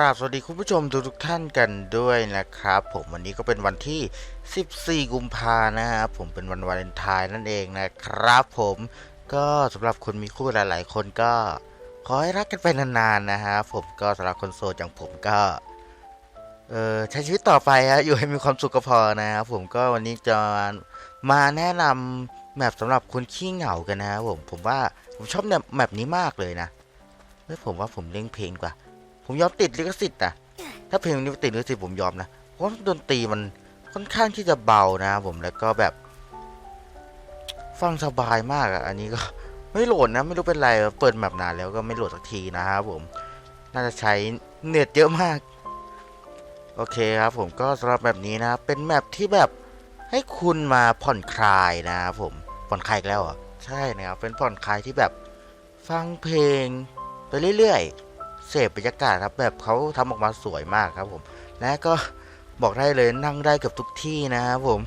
ราบสวัสดีคุณผู้ชมทุกทุกท่านกันด้วยนะครับ ผมวันนี้ก็เป็นวันที่ 14 กุมภานะครับผมเป็นวันวาเลนไทน์นั่นเองนะครับผมก็สำหรับคนมีคู่หลาย ๆ คนก็ขอให้รักกันไปนานๆนะฮะผมก็สำหรับคนโสดอย่างผมก็เออใช้ชีวิตต่อไปฮะอยู่ให้มีความสุขก็พอนะครับผมก็วันนี้จะมาแนะนำแมปสำหรับคนขี้เหงากันนะครับผมผมว่าผมชอบแมปนี้มากเลยนะเฮ้ยผมว่าผมเล่งเพลงกว่า ผมยอมติดลิขสิทธิ์นะถ้าเพลงนี้ติดลิขสิทธิ์ผมยอมนะเพราะดนตรีมันค่อนข้างที่จะเบานะผมแล้วก็แบบ ฟังสบายมากอะอันนี้ก็ไม่โหลดนะ ไม่รู้เป็นไรเปิดแมปนานแล้วก็ไม่โหลดสักทีนะครับผม น่าจะใช้เน็ตเยอะมาก โอเคครับผมก็สำหรับแบบนี้นะ เป็นแมปที่แบบให้คุณมาผ่อนคลายนะครับผมผ่อนคลายแล้วอะใช่นะครับเป็นผ่อนคลายที่แบบฟังเพลงไปเรื่อยๆ เสพบรรยากาศครับแบบเขาทำออกมาสวยมากครับผม และก็บอกได้เลยนั่งได้เกับทุกที่นะครับผม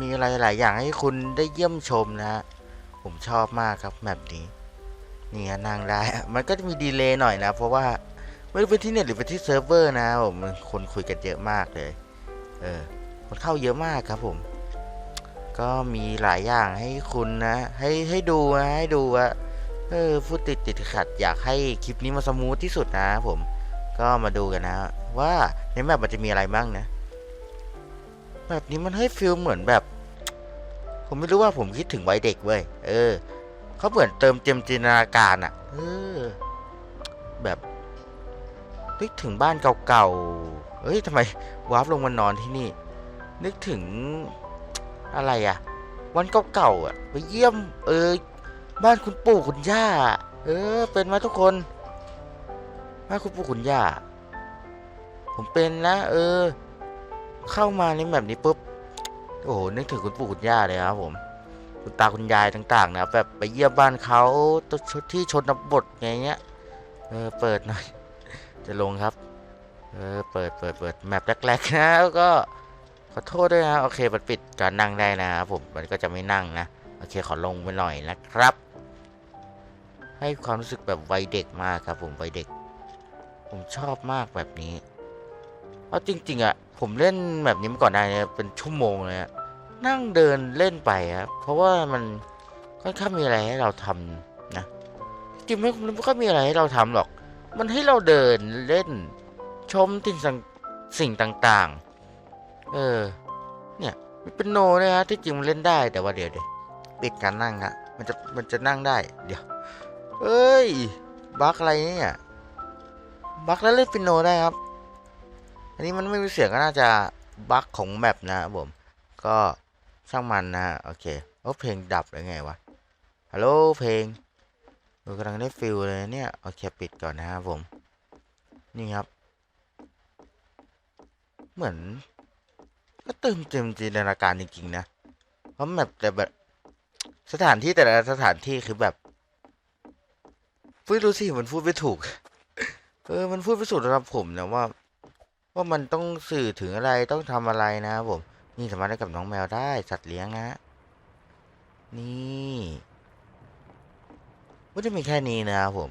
มีอะไรหลายอย่างให้คุณได้เยี่ยมชมนะฮะผมชอบมากครับแบบนี้นี่ฮะนั่งได้มันก็จะมีดีเลย์หน่อยนะ เพราะว่าไม่รู้เป็นที่เน็ตหรือเป็นที่เซิร์ฟเวอร์นะผมมันคนคุยกันเยอะมากเลย เออคนเข้าเยอะมากครับผม ก็มีหลายอย่างให้คุณนะ ให้ให้ดูนะให้ดูว่า เออพูดติดติดขัดอยากให้คลิปนี้มาสมูทที่สุดนะผม ก็มาดูกันนะ ว่าในแมปมันจะมีอะไรบ้างนะ แบบนี้มันให้ฟิลเหมือนแบบ ผมไม่รู้ว่าผมคิดถึงวัยเด็กเว้ยเออเขาเหมือนเติมเต็มจินตนาการอะ่ะเออแบบนึกถึงบ้านเก่าๆเฮ้ยทำไมวาร์ปลงมานอนที่นี่ นึกถึงอะไรอะ่ะ วันเก่าๆอะ ไปเยี่ยม เออ บ้านคุณปู่คุณย่า เออ เป็นไหมทุกคน บ้านคุณปู่คุณย่า ผมเป็นนะ เออ เข้ามาในแบบนี้ปุ๊บ โอ้โห นึกถึงคุณปู่คุณย่าเลยครับผม คุณตาคุณยายต่างๆ นะ แบบไปเยี่ยมบ้านเขาที่ชนบทไงเงี้ย เออ เปิดหน่อย จะลงครับ เออ เปิด เปิด เปิด แมปแรกๆนะ แล้วก็ขอโทษด้วยนะ โอเค มันปิดการนั่งได้นะครับผม มันก็จะไม่นั่งนะ โอเค ขอลงไปหน่อยนะครับ ให้ความรู้สึกแบบวัยเด็กมากครับ ผมวัยเด็ก ผมชอบมากแบบนี้เอาะจริง ๆอะผมเล่นแบบนี้มาก่อนได้เนี่ยเป็นชั่วโมงเลยอะนั่งเดินเล่นไปครับเพราะว่ามันค่อนข้างมีอะไรให้เราทำนะจริงๆไม่ไม่ค่อยมีอะไรให้เราทำหรอก มันให้เราเดินเล่นชมสิ่งสิ่งต่าง ๆ เออ เนี่ยมันเป็นโนนะฮะที่จริงมันเล่นได้แต่ว่าเดี๋ยวเดี๋ยวปิดการนั่งนะมันจะมันจะนั่งได้ เดี๋ยว เอ้ย บักอะไรเนี่ยบักแล้วเล่นปิโนได้ครับ อันนี้มันไม่มีเสียงก็น่าจะบักของแมปนะครับผม ก็ช่างมันนะโอเคโอ้เพลงดับหรือไงวะ ฮัลโหลเพลงเรากำลังได้ฟิลเลยเนี่ยโอเคปิดก่อนนะครับผม นี่ครับ เหมือน ก็เติมเต็มจินตนาการจริงๆนะ เพราะแมปแต่แบบสถานที่แต่ละสถานที่คือแบบ ไม่รู้สิมันพูดไม่ถูก เออ มันพูดไม่สุดสำหรับผมนะว่า ว่ามันต้องสื่อถึงอะไรต้องทำอะไรนะครับผมนี่สามารถได้กับน้องแมวได้สัตว์เลี้ยงนะ นี่ไม่ได้มีแค่นี้นะครับผม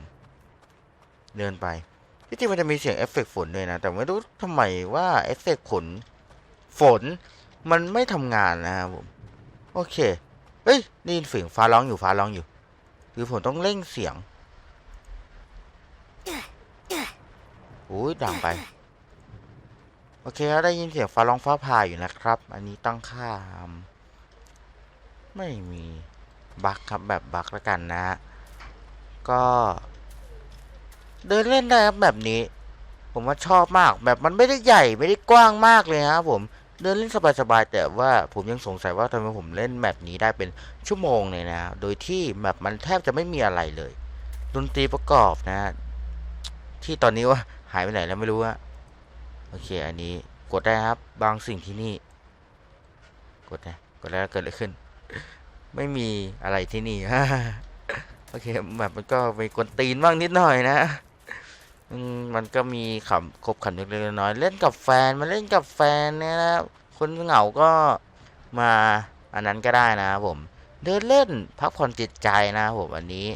เดินไปที่จริงมันจะมีเสียงเอฟเฟกต์ฝนด้วยนะ แต่ไม่รู้ทำไมว่าเอฟเฟกต์ฝนฝน มันไม่ทำงานนะครับผม โอเค เฮ้ย นี่เสียงฟ้าร้องอยู่ฟ้าร้องอยู่ หรือผมต้องเร่งเสียงโอ้ยดังไป โอเคครับได้ยินเสียงฟ้าร้องฟ้าผ่าอยู่นะครับ อันนี้ตั้งค่า ไม่มีบั๊กครับแบบบั๊กแล้วกันนะ ก็ เดินเล่นได้ครับแบบนี้ ผมว่าชอบมากแบบมันไม่ได้ใหญ่ไม่ได้กว้างมากเลยนะครับผมเดินเล่นสบายๆแต่ว่าผมยังสงสัยว่าทำไมผมเล่นแมปนี้ได้เป็นชั่วโมงเลยนะ โดยที่แมปมันแทบจะไม่มีอะไรเลย ดนตรีประกอบนะ ที่ตอนนี้ว่า หายไปไหนแล้วไม่รู้อะโอเค อันนี้กดได้ครับ บางสิ่งที่นี่ กดนะกดแล้วเกิดอะไรขึ้น ไม่มีอะไรที่นี่โอเคแบบมันก็มีกวนตีนบ้างนิดหน่อยนะมันก็มีขำขบขันเล็กๆน้อยเล่นกับแฟนมาเล่นกับแฟนเนี่ยนะคนเหงาก็มาอันนั้นก็ได้นะครับผม เดินเล่นพักผ่อนจิตใจนะผมอันนี้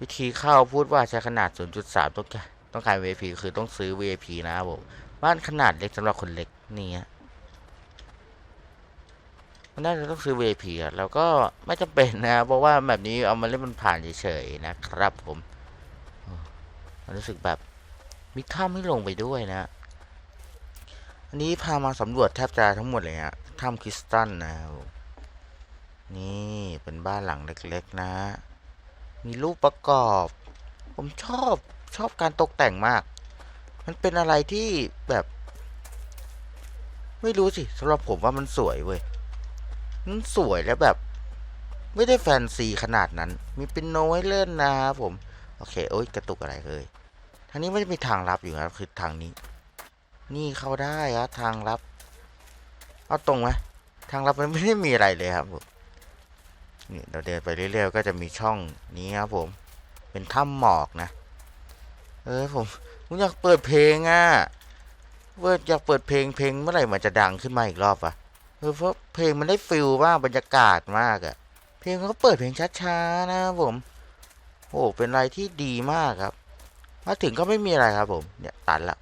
วิธีเข้าพูดว่าใช้ขนาด 0.3 ต้องกต้องการ VIP คือต้องซื้อ VIP นะครับผม บ้านขนาดเล็กสำหรับคนเล็กนี่ฮะมันน่าจะต้องซื้อ VIP อะแล้วก็ไม่จำเป็นนะ เพราะว่าแบบนี้เอามาเล่นมันผ่านเฉยๆนะครับผมมันรู้สึกแบบมีถ้ำให้ลงไปด้วยนะ อันนี้พามาสำรวจแทบจะทั้งหมดเลยฮะถ้ำคริสตัลนะครับนี่เป็นบ้านหลังเล็กๆนะ มีรูปประกอบ ผมชอบชอบการตกแต่งมาก มันเป็นอะไรที่แบบ ไม่รู้สิสำหรับผมว่ามันสวยเว้ย มันสวยแล้วแบบ ไม่ได้แฟนซีขนาดนั้น มีเป็นโนให้เล่นนะครับผม โอเค โอ้ยกระตุกอะไรเลยทางนี้ไม่ได้มีทางลับอยู่ครับ คือทางนี้ นี่เข้าได้ครับทางลับ เอาตรงไหมทางลับมันไม่ได้มีอะไรเลยครับผม นี่เราเดินไปเรื่อยๆก็จะมีช่องนี้ครับผม เป็นถ้ำหมอกนะ เออผมผมอยากเปิดเพลงอะเว่าอยากเปิดเพลงเพลงเมื่อไหร่มันจะดังขึ้นมาอีกรอบอะเออเพราะเพลงมันได้ฟิลมากบรรยากาศมากอะเพลงเขาเปิดเพลงช้าๆนะครับผมโอ้เป็นอะไรที่ดีมากครับมาถึงก็ไม่มีอะไรครับ ผม เนี่ยตันละ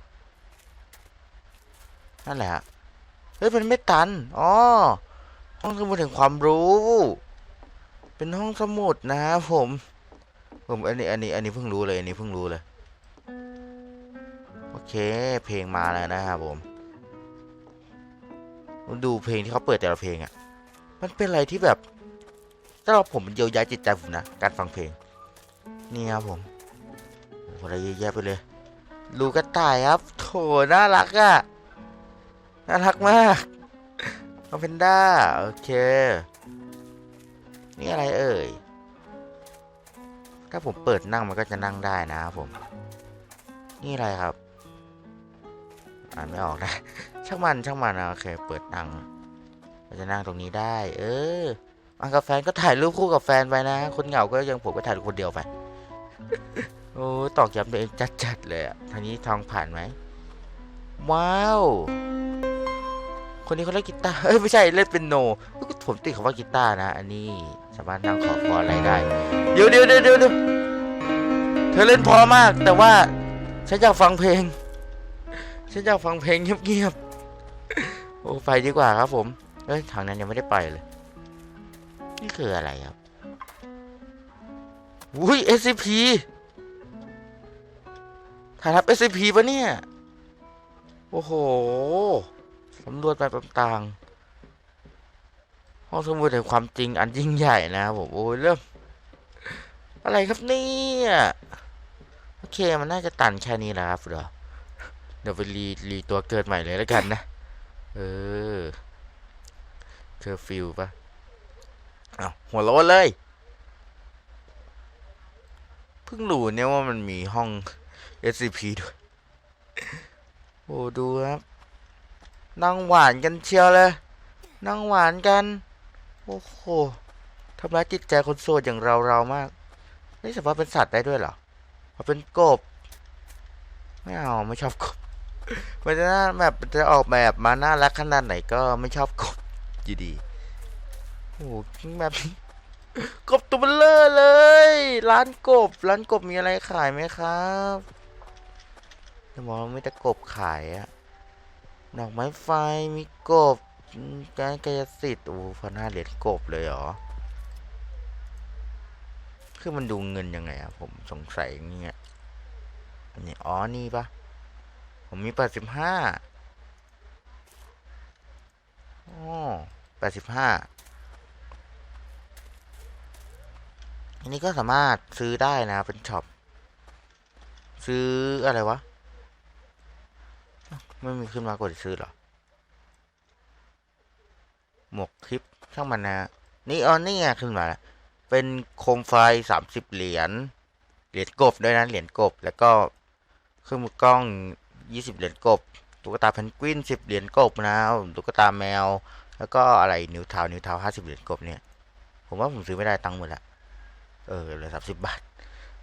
นั่นแหละเฮ้ยมันไม่ตันอ๋อห้องสมุดแห่งความรู้ เป็นห้องสมุดนะครับผม ผมอันนี้อันนี้อันนี้เพิ่งรู้เลยอันนี้เพิ่งรู้เลย โอเค เพลงมาแล้วนะครับผม ดูเพลงที่เขาเปิดแต่ละเพลงอะ่ะ มันเป็นอะไรที่แบบถ้าเราผมมันเยียวยาจิตใจผมนะ การฟังเพลง นี่ครับผมอะไรเยอะแยะไปเลยลูกกระต่ายครับ โถน่ารักอะ่ะ น่ารักมากน้องเพนด้า โอเค นี่อะไรเอ่ย ถ้าผมเปิดนั่งมันก็จะนั่งได้นะครับผม นี่อะไรครับ อ่านไม่ออกนะ ช่างมันช่างมันนะโอเค เปิดนั่งเราจะนั่งตรงนี้ได้ เออมากับแฟนก็ถ่ายรูปคู่กับแฟนไปนะ คนเหงาก็ยังผมก็ถ่ายคนเดียวไป โอ้ตอกย้ำตัวเองจัดๆเลยอะทางนี้ทองผ่านไหม ว้าว คนนี้เขาเล่นกีตาร์เอ้ยไม่ใช่เล่นเป็นโนผมติดคำว่ากีตาร์นะ อันนี้สามารถนั่งขอพรอะไรได้ เดี๋ยวเดี๋ยวเดี๋ยวเดี๋ยวเธอเล่นพอมาก แต่ว่าฉันอยากฟังเพลง ฉันอยากฟังเพลงเงียบๆ โอ้ไปดีกว่าครับ ผมเอ้ยทางนั้นยังไม่ได้ไปเลย นี่คืออะไรครับอุ้ย SCP ถ่ายทับ SCP ปะเนี่ย โอ้โห สำรวจไปต่างๆ ห้องสมุดแห่งความจริงอันยิ่งใหญ่นะครับผมโอ้ยเริ่ม อะไรครับเนี่ยโอเคมันน่าจะตันแค่นี้แหละครับเดี๋ยวเดี๋ยวไปรีรีตัวเกิดใหม่เลยแล้วกันนะ เออเคอร์ฟิวปะอ้าวหัวโล้นเลยเพิ่งรู้เนี่ยว่ามันมีห้อง SCP ด้วย โอ้ดูครับ นั่งหวานกันเชียวเลย นั่งหวานกัน โอ้โหทำร้ายจิตใจคนโสดอย่างเราเรามาก นี่สามารถเป็นสัตว์ได้ด้วยเหรอเอาเป็นกบ ไม่เอาไม่ชอบกบมันจะน่าแบบมันจะออกแบบมาน่ารักขนาดไหนก็ไม่ชอบกบอยู่ดีโอ้โหแบบนี้กบตัวเบลเลอร์เลย ร้านกบ ร้านกบมีอะไรขายไหมครับจะบอกว่าไม่แต่กบขายอะ ดอกไม้ไฟมีกบ การกายสิทธิ์โอ้พันห้าเหรียญกบเลยเหรอ คือมันดูเงินยังไงอะผมสงสัยอย่างเงี้ยอันนี้อ๋อ นี่ปะผมมีแปดสิบห้าอ๋อแปดสิบห้าอันนี้ก็สามารถซื้อได้นะ เป็นช็อป ซื้ออะไรวะ ไม่มีขึ้นมากดซื้อหรอ หมวกคลิปช่างมันนะ นี่อ๋อนี่ไงขึ้นมาล้วเป็นโคมไฟสามสิบเหรียญ เหรียญกบด้วยนะ เหรียญกบ แล้วก็เครื่องมือกล้องยี่สิบเหรียญกบ ตุ๊กตาเพนกวินสิบเหรียญกบนะตุ๊กตาแมว แล้วก็อะไรนิ้วเท้านิ้วเท้าห้าสิบเหรียญกบเนี่ย ผมว่าผมซื้อไม่ได้ตังค์หมดละ เออเหลือสามสิบบาท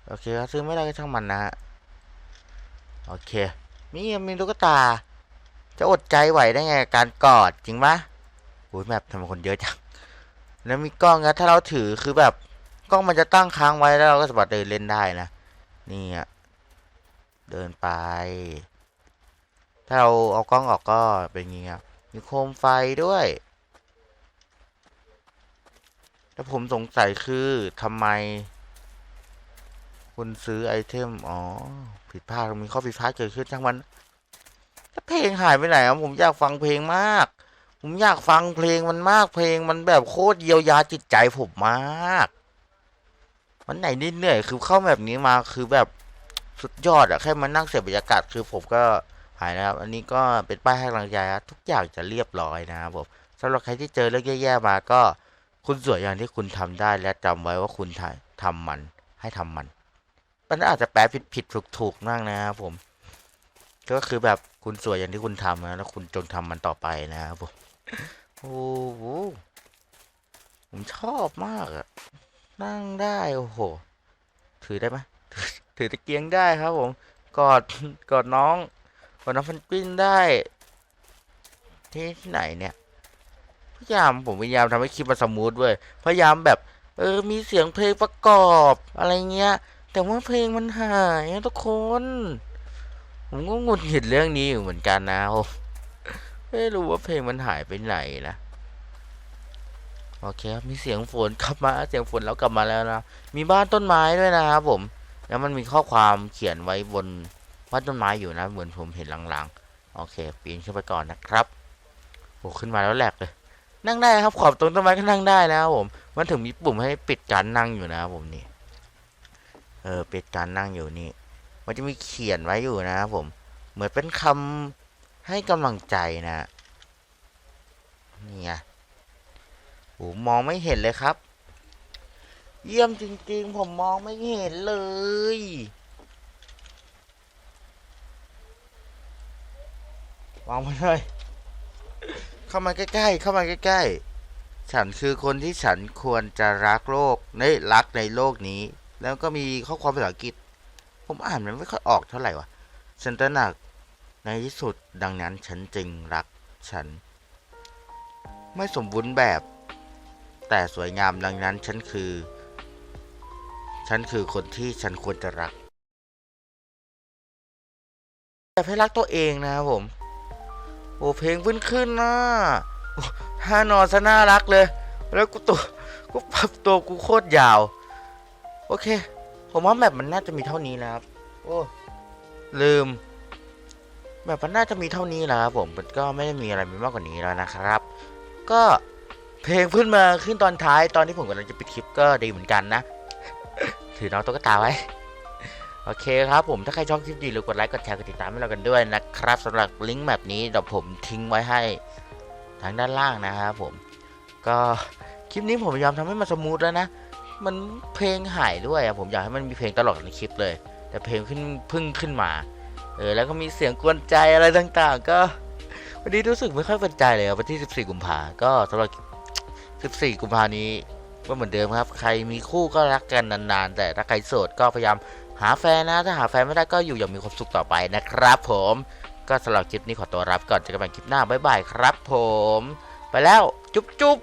โอเคซื้อไม่ได้ก็ช่างมันนะฮะ โอเคมีมีตุ๊กตา จะอดใจไหวได้ไงการกอดจริงปะโอ้ยแมปทำไมคนเยอะจังแล้วมีกล้องนะถ้าเราถือคือแบบกล้องมันจะตั้งค้างไว้แล้วเราก็สามารถเดินเล่นได้นะนี่อะเดินไป ถ้าเราเอากล้องออกก็เป็นอย่างงี้ครับมีโคมไฟด้วยแล้วผมสงสัยคือทำไม คุณซื้อไอเทม อ๋อ ผิดพลาดมีข้อผิดพลาดเกิดขึ้นทั้งวัน แล้วเพลงหายไปไหนอะผมอยากฟังเพลงมาก ผมอยากฟังเพลงมันมากเพลงมันแบบโคตรเยียวยาจิตใจผมมากมันไหนนิดเหนื่อยคือเข้าแบบนี้มาคือแบบสุดยอดอะแค่มานั่งเสียบรรยากาศคือผมก็หายนะครับ อันนี้ก็เป็นป้ายให้กำลังใจครับทุกอย่างจะเรียบร้อยนะครับผมสำหรับใครที่เจอเรื่องแย่ๆมาก็คุณสวยอย่างที่คุณทำได้และจำไว้ว่าคุณทำทำมัน ให้ทำมันมันอาจจะแปลผิดผิดถูกถูกๆบ้างนะครับผม ก็คือแบบ คุณสวยอย่างที่คุณทำนะแล้วคุณจงทำมันต่อไปนะครับผมโอ้โหผมชอบมากอะนั่งได้โอ้โห ถือได้ไหมถือถือตะเกียงได้ครับผม กอดกอดน้องกอดน้องฟันกวินได้ ที่ที่ไหนเนี่ยพยายามผมพยายามทำให้คลิปมันสมูทเว้ยพยายามแบบ เออ มีเสียงเพลงประกอบอะไรเงี้ย แต่ว่าเพลงมันหายทุกคน ผมก็งุดหงิดเรื่องนี้อยู่เหมือนกันนะผมไม่รู้ว่าเพลงมันหายไปไหนนะโอเคครับมีเสียงฝนกลับมาเสียงฝนแล้วกลับมาแล้วนะมีบ้านต้นไม้ด้วยนะครับผมแล้วมันมีข้อความเขียนไว้บนบ้านต้นไม้อยู่นะเหมือนผมเห็นลางๆโอเค ปีนขึ้นไปก่อนนะครับโอ้ขึ้นมาแล้วแหลกเลย นั่งได้ครับขอบตรงต้นไม้ก็นั่งได้นะครับผม มันถึงมีปุ่มให้ปิดการนั่งอยู่นะครับผมนี่เออปิดการนั่งอยู่นี่ มันจะมีเขียนไว้อยู่นะครับผม เหมือนเป็นคำให้กำลังใจนะนี่ไงโอ้มองไม่เห็นเลยครับ เยี่ยมจริง ๆ ผมมองไม่เห็นเลยวางมาเลย เข้ามาใกล้ๆ เข้ามาใกล้ๆ ฉันคือคนที่ฉันควรจะรักโลกในรักในโลกนี้ แล้วก็มีข้อความภาษาอังกฤษ ผมอ่านมันไม่ค่อยออกเท่าไหร่วะฉันตระหนักในที่สุดดังนั้นฉันจึงรักฉัน ไม่สมบูรณ์แบบ แต่สวยงามดังนั้นฉันคือ ฉันคือคนที่ฉันควรจะรักแต่ให้รักตัวเองนะครับผม โอ้เพลงขึ้นขึ้นนะโอ้ท่านอนซะน่ารักเลย แล้วกูตัวกูปรับตัวกูโคตรยาว โอเค ผมว่าแมปมันน่าจะมีเท่านี้นะครับ โอ้ลืมแมปมันน่าจะมีเท่านี้แหละครับผมมันก็ไม่ได้มีอะไรมากกว่านี้แล้วนะครับ ก็เพลงขึ้นมาขึ้นตอนท้ายตอนที่ผมกำลังจะปิดคลิปก็ดีเหมือนกันนะ ถือน้องตุ๊กตาไว้ โอเคครับผมถ้าใครชอบคลิปดีหรือกดไลค์กดแชร์กดติดตามให้เรากันด้วยนะครับสำหรับลิงก์แบบนี้เดี๋ยวผมทิ้งไว้ให้ทางด้านล่างนะครับผม ก็คลิปนี้ผมพยายามทำให้มันสมูทแล้วนะ มันเพลงหายด้วยอะผมอยากให้มันมีเพลงตลอดในคลิปเลย แต่เพลงขึ้นพึ่งขึ้นมา เออแล้วก็มีเสียงกวนใจอะไรต่างๆ ก็วันนี้รู้สึกไม่ค่อยเป็นใจเลยอะวันที่ 14 กุมภาก็สำหรับ14 กุมภานี้ก็เหมือนเดิมครับ ใครมีคู่ก็รักกันนานๆ แต่ถ้าใครโสดก็พยายามหาแฟนนะ ถ้าหาแฟนไม่ได้ก็อยู่อย่างมีความสุขต่อไปนะครับ ผมก็สำหรับคลิปนี้ขอตัวรับก่อนเจอกันใหม่คลิปหน้าบ๊ายบายครับ ผม ไปแล้วจุ๊บจุ๊บ